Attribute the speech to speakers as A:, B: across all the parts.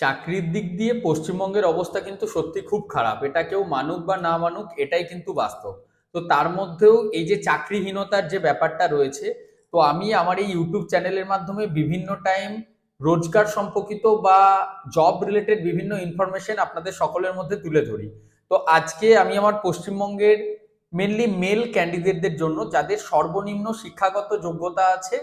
A: চাকরির দিক দিয়ে পশ্চিমবঙ্গের অবস্থা কিন্তু সত্যি খুব খারাপ। এটা কেউ মানুক বা না মানুক, এটাই কিন্তু বাস্তব। তো তার মধ্যেও এই যে চাকরিহীনতার যে ব্যাপারটা রয়েছে, তো আমি আমার এই ইউটিউব চ্যানেলের মাধ্যমে বিভিন্ন টাইম রোজগার সম্পর্কিত বা জব রিলেটেড বিভিন্ন ইনফরমেশন আপনাদের সকলের মধ্যে তুলে ধরি। তো আজকে আমি আমার পশ্চিমবঙ্গের মেনলি মেল ক্যান্ডিডেটদের জন্য, যাদের সর্বনিম্ন শিক্ষাগত যোগ্যতা আছে,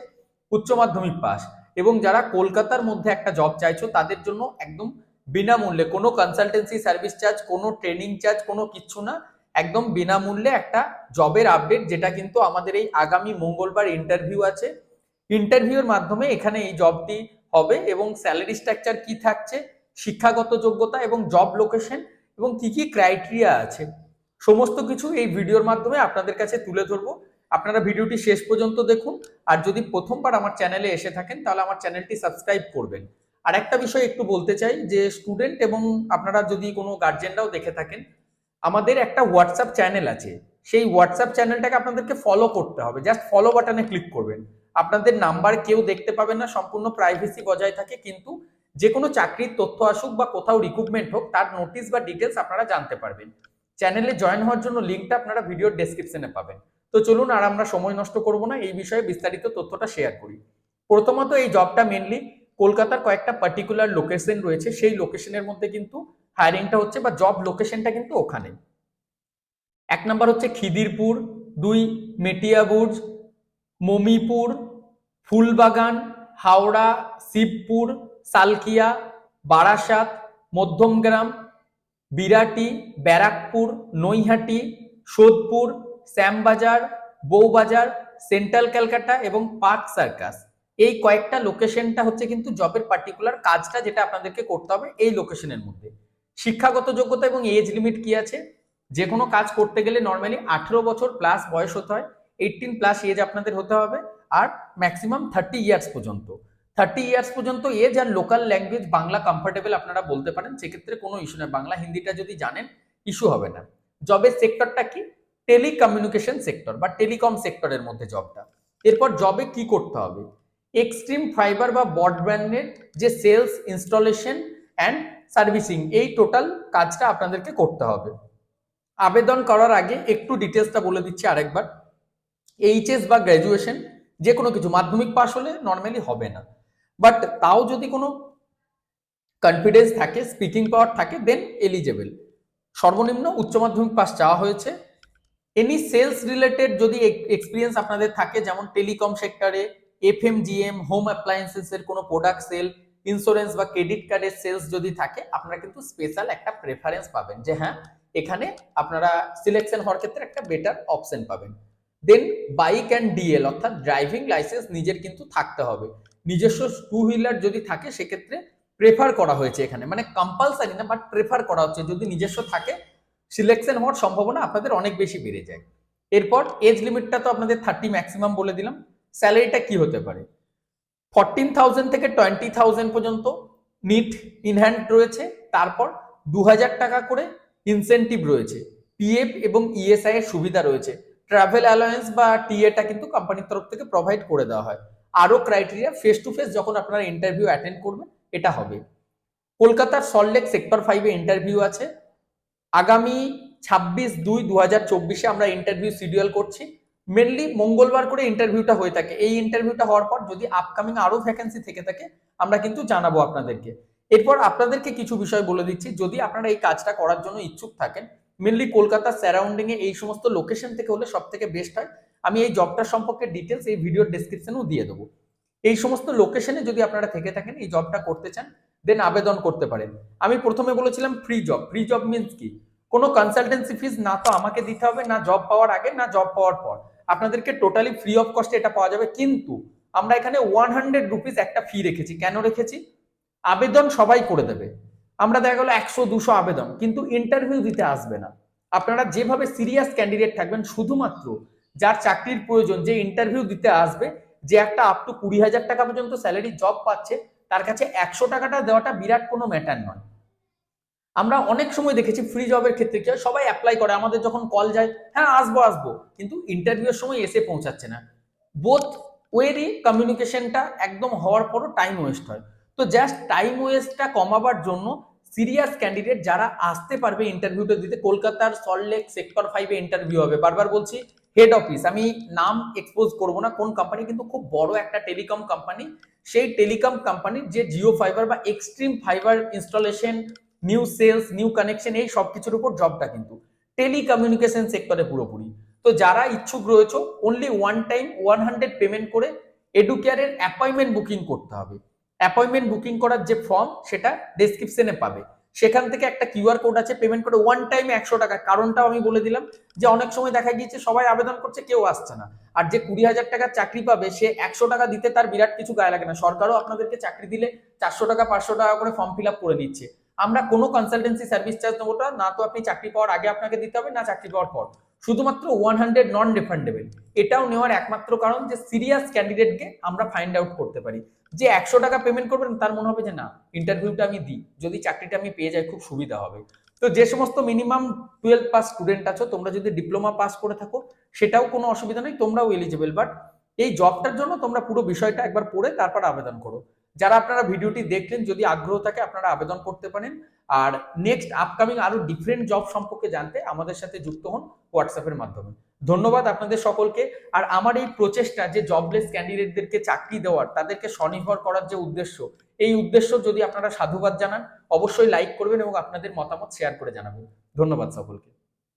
A: উচ্চ মাধ্যমিক পাস এবং যারা কলকাতার মধ্যে একটা জব চাইছো, তাদের জন্য একদম বিনামূল্যে, কোনো কনসালটেন্সি সার্ভিস চার্জ কোনো ট্রেনিং চার্জ কোনো কিচ্ছু না, একদম বিনামূল্যে একটা জবের আপডেট যেটা কিন্তু আমাদের এই আগামী মঙ্গলবার ইন্টারভিউ আছে। ইন্টারভিউর মাধ্যমে এখানে এই জবটি হবে এবং স্যালারি স্ট্রাকচার কি থাকছে, শিক্ষাগত যোগ্যতা এবং জব লোকেশন এবং কি কি ক্রাইটেরিয়া আছে। সমস্ত কিছু এই ভিডিওর মাধ্যমে আপনাদের কাছে তুলে ধরবো। আপনারা ভিডিওটি শেষ পর্যন্ত দেখুন। আর যদি প্রথমবার আমার চ্যানেলে এসে থাকেন, তাহলে আমার চ্যানেলটি সাবস্ক্রাইব করবেন। আর একটা বিষয় একটু বলতে চাই, যে স্টুডেন্ট এবং আপনারা যদি কোনো গার্জেনরাও দেখে থাকেন, আমাদের একটা হোয়াটসঅ্যাপ চ্যানেল আছে। সেই হোয়াটসঅ্যাপ চ্যানেলটাকে আপনাদেরকে ফলো করতে হবে। জাস্ট ফলো বাটনে ক্লিক করবেন। আপনাদের নাম্বার কেউ দেখতে পাবেন না, সম্পূর্ণ প্রাইভেসি বজায় থাকে, কিন্তু যে কোনো চাকরির তথ্য আসুক বা কোথাও রিক্রুটমেন্ট হোক, তার নোটিশ বা ডিটেলস আপনারা জানতে পারবেন। চ্যানেলে জয়েন হওয়ার জন্য লিঙ্কটা আপনারা ভিডিওর ডেসক্রিপশনে পাবেন। তো চলুন আর আমরা সময় নষ্ট করব না, এই বিষয়ে বিস্তারিত তথ্যটা শেয়ার করি। প্রথমত এই জবটা মেনলি কলকাতার কয়েকটা পার্টিকুলার লোকেশন রয়েছে, সেই লোকেশনের মধ্যে কিন্তু হায়ারিংটা হচ্ছে বা জব লোকেশনটা কিন্তু ওখানে। এক নাম্বার হচ্ছে খিদিরপুর, দুই মেটিয়াবুর্জ মমিপুর, ফুলবাগান, হাওড়া, শিবপুর, সালকিয়া, বারাসাত, মধ্যমগ্রাম, বিরাটি, ব্যারাকপুর, নৈহাটি, সোদপুর শ্যামবাজার, বউবাজার, সেন্ট্রাল ক্যালকাটা এবং পার্ক সার্কাস। এই কয়েকটা লোকেশনটা হচ্ছে কিন্তু জবের পার্টিকুলার কাজটা যেটা আপনাদেরকে করতে হবে এই লোকেশনের মধ্যে। শিক্ষাগত যোগ্যতা এবং এজ লিমিট কি আছে? যে কোনো কাজ করতে গেলে নর্মালি আঠেরো বছর প্লাস বয়স হতে হয় এইটিন প্লাস এজ আপনাদের হতে হবে আর ম্যাক্সিমাম থার্টি ইয়ার্স পর্যন্ত। থার্টি ইয়ার্স পর্যন্ত এজ আর লোকাল ল্যাঙ্গুয়েজ বাংলা কমফোর্টেবল আপনারা বলতে পারেন, সেক্ষেত্রে কোনো ইস্যু নেই। বাংলা, হিন্দিটা যদি জানেন ইস্যু হবে না। জবের সেক্টরটা কি? টেলিকমিউনিকেশন সেক্টর বা টেলিকম সেক্টরের মধ্যে জবটা এরপর জবে কি করতে হবে? এক্সট্রিম ফাইবার বা ব্রডব্যান্ডের যে সেলস ইনস্টলেশন অ্যান্ড সার্ভিসিং এই টোটাল কাজটা আপনাদেরকে করতে হবে। আবেদন করার আগে একটু ডিটেলসটা বলে দিচ্ছি আরেকবার। এইচএস বা গ্র্যাজুয়েশন যে কোনো কিছু, মাধ্যমিক পাশ হলে নর্মালি হবে না। বাট তাও যদি কোনো কনফিডেন্স থাকে স্পিকিং পাওয়ার থাকে দেন এলিজেবল সর্বনিম্ন উচ্চ মাধ্যমিক পাস চাওয়া হয়েছে। এনি সেলস রিলেটেড যদি এক্সপিরিয়েন্স আপনাদের থাকে, যেমন টেলিকম সেক্টরে F M F M G M home appliances এর কোনো প্রোডাক্ট সেল ইন্স্যুরেন্স বা ক্রেডিট কার্ডের সেলস যদি থাকে, আপনারা কিন্তু স্পেশাল একটা প্রেফারেন্স পাবেন যে হ্যাঁ এখানে আপনারা সিলেকশন হওয়ার ক্ষেত্রে একটা বেটার অপশন পাবেন। দেন বাইক অ্যান্ড ডিএল অর্থাৎ ড্রাইভিং লাইসেন্স নিজের কিন্তু থাকতে হবে। নিজস্ব টু হুইলার যদি থাকে, সেক্ষেত্রে প্রেফার করা হয়েছে এখানে। মানে কম্পালসারি না বাট প্রেফার করা হচ্ছে। যদি নিজস্ব থাকে সিলেকশন হওয়ার সম্ভাবনা আপনাদের অনেক বেশি বেড়ে যায়। এরপর এজ লিমিটটা তো আপনাদের থার্টি ম্যাক্সিমাম বলে দিলাম। স্যালারিটা কি হতে পারে? ফরটিন থাউজেন্ড থেকে টোয়েন্টি থাউজেন্ড পর্যন্ত নিট ইনহ্যান্ড রয়েছে। তারপর দু হাজার টাকা করে ইনসেন্টিভ রয়েছে। পিএফ এবং ইএসআই এর সুবিধা রয়েছে। ট্রাভেল অ্যালায়েন্স বা টিএটা কিন্তু কোম্পানির তরফ থেকে প্রোভাইড করে দেওয়া হয়। আরও ক্রাইটেরিয়া ফেস টু ফেস যখন আপনারা ইন্টারভিউ অ্যাটেন্ড করবেন, এটা হবে। কলকাতার সল্টলেক সেক্টর ফাইভে ইন্টারভিউ আছে। আগামী ছাব্বিশ দুই দু হাজার চব্বিশে আমরা ইন্টারভিউ শিডিউল করছি। মেনলি মঙ্গলবার করে ইন্টারভিউটা হয়ে থাকে। এই ইন্টারভিউটা হওয়ার পর যদি আপকামিং আরও ভ্যাকেন্সি থেকে থাকে, আমরা কিন্তু জানাব আপনাদেরকে। এরপর আপনাদেরকে কিছু বিষয় বলে দিচ্ছি। যদি আপনারা এই কাজটা করার জন্য ইচ্ছুক থাকেন মেনলি কলকাতার স্যারাউন্ডিং এ এই সমস্ত লোকেশন থেকে হলে সব থেকে বেস্ট হয়। আমি এই জবটার সম্পর্কে ডিটেলস এই ভিডিওর ডেসক্রিপশনেও দিয়ে দেবো। এই সমস্ত লোকেশনে যদি আপনারা থেকে থাকেন, এই জবটা করতে চান দেন আবেদন করতে পারেন। আমি প্রথমে বলেছিলাম free job free job means কি? কোনো কনসালটেন্সি ফিস না তো আমাকে দিতে হবে, না জব পাওয়ার আগে, না জব পাওয়ার পর। আপনাদেরকে টোটালি ফ্রি অফ কস্টে এটা পাওয়া যাবে। কিন্তু আমরা এখানে ওয়ান হান্ড্রেড রুপিস একটা ফি রেখেছি। কেন রেখেছি? আবেদন সবাই করে দেবে। আমরা দেখা গেলো একশো, দুশো আবেদন, কিন্তু ইন্টারভিউ দিতে আসবে না। আপনারা যেভাবে সিরিয়াস ক্যান্ডিডেট থাকবেন, শুধুমাত্র যার চাকরির প্রয়োজন, যে ইন্টারভিউ দিতে আসবে, যে একটা আপ টু কুড়ি হাজার টাকা পর্যন্ত স্যালারি জব পাচ্ছে তার কাছে একশো টাকাটা দেওয়াটা বিরাট কোনো ম্যাটার নয়। আমরা অনেক সময় দেখেছি ফ্রি জবের ক্ষেত্রে কি হয়, সবাই অ্যাপ্লাই করে, আমাদের যখন কল যায় হ্যাঁ আসব আসব, কিন্তু ইন্টারভিউর সময় এসে পৌঁছাচ্ছে না। বোথ ওয়েরই কমিউনিকেশনটা একদম হওয়ার পরও টাইম ওয়েস্ট হয়। তো জাস্ট টাইম ওয়েস্টটা কমাবার জন্য সিরিয়াস ক্যান্ডিডেট যারা আসতে পারবে ইন্টারভিউটা দিতে, কলকাতার সল্টলেক সেক্টর ফাইভে ইন্টারভিউ হবে। বারবার বলছি হেড অফিস আমি নাম এক্সপোজ করব না, কোন কোম্পানি কিন্তু খুব বড় একটা টেলিকম কোম্পানি সেই টেলিকম কোম্পানির যে জিও ফাইবার বা extreme fibre installation new sales new connection এই সব কিছুর উপর জবটা কিন্তু। টেলিকমিউনিকেশন সেক্টরে পুরোপুরি। তো যারা ইচ্ছুক রয়েছে only one time one hundred payment করে এডুকেয়ারের অ্যাপয়েন্টমেন্ট বুকিং করতে হবে। অ্যাপয়েন্টমেন্ট বুকিং করার যে ফর্ম সেটা ডেসক্রিপশনে পাবে। সেখান থেকে একটা কিউআর কোড আছে পেমেন্ট করে ওয়ান টাইমে একশো টাকা। কারণটাও আমি বলে দিলাম যে অনেক সময় দেখা গিয়েছে সবাই আবেদন করছে, কেউ আসছে না। আর যে কুড়ি হাজার টাকার চাকরি পাবে, সে একশো টাকা দিতে তার বিরাট কিছু গায়ে লাগে না। সরকারও আপনাদেরকে চাকরি দিলে চারশো টাকা, পাঁচশো টাকা করে ফর্ম ফিল আপ করে দিচ্ছে। আমরা কোনো কনসালটেন্সি সার্ভিস চার্জ নেব না তো আপনি চাকরি পাওয়ার আগে আপনাকে দিতে হবে, না চাকরি পাওয়ার পর। শুধুমাত্র ওয়ান হান্ড্রেড নন রিফান্ডেবল এটাও নেওয়ার একমাত্র কারণ যে সিরিয়াস ক্যান্ডিডেটকে আমরা ফাইন্ড আউট করতে পারি। যে একশো টাকা পেমেন্ট করবেন, তার মনে হবে যে না ইন্টারভিউটা আমি দিই। যদি চাকরিটা আমি পেয়ে যাই, খুব সুবিধা হবে। তো যে সমস্ত মিনিমাম টুয়েলভ পাস স্টুডেন্ট আছো, তোমরা যদি ডিপ্লোমা পাস করে থাকো, সেটাও কোনো অসুবিধা নেই, তোমরাও এলিজিবল বাট এই জবটার জন্য তোমরা পুরো বিষয়টা একবার পড়ে, তারপর আবেদন করো। যারা আপনারা ভিডিওটি দেখলেন, যদি আগ্রহ থাকে, আপনারা আবেদন করতে পারেন। আর নেক্সট আপকামিং আরও ডিফারেন্ট জব সম্পর্কে জানতে আমাদের সাথে যুক্ত হন হোয়াটসঅ্যাপের মাধ্যমে। ধন্যবাদ আপনাদের সকলকে। আর আমার এই প্রচেষ্টা যে জবলেস ক্যান্ডিডেটদেরকে চাকরি দেওয়ার, তাদেরকে স্বনির্ভর করার যে উদ্দেশ্য, এই উদ্দেশ্য যদি আপনারা সাধুবাদ জানান, অবশ্যই লাইক করবেন এবং আপনাদের মতামত শেয়ার করে জানাবেন। ধন্যবাদ সকলকে।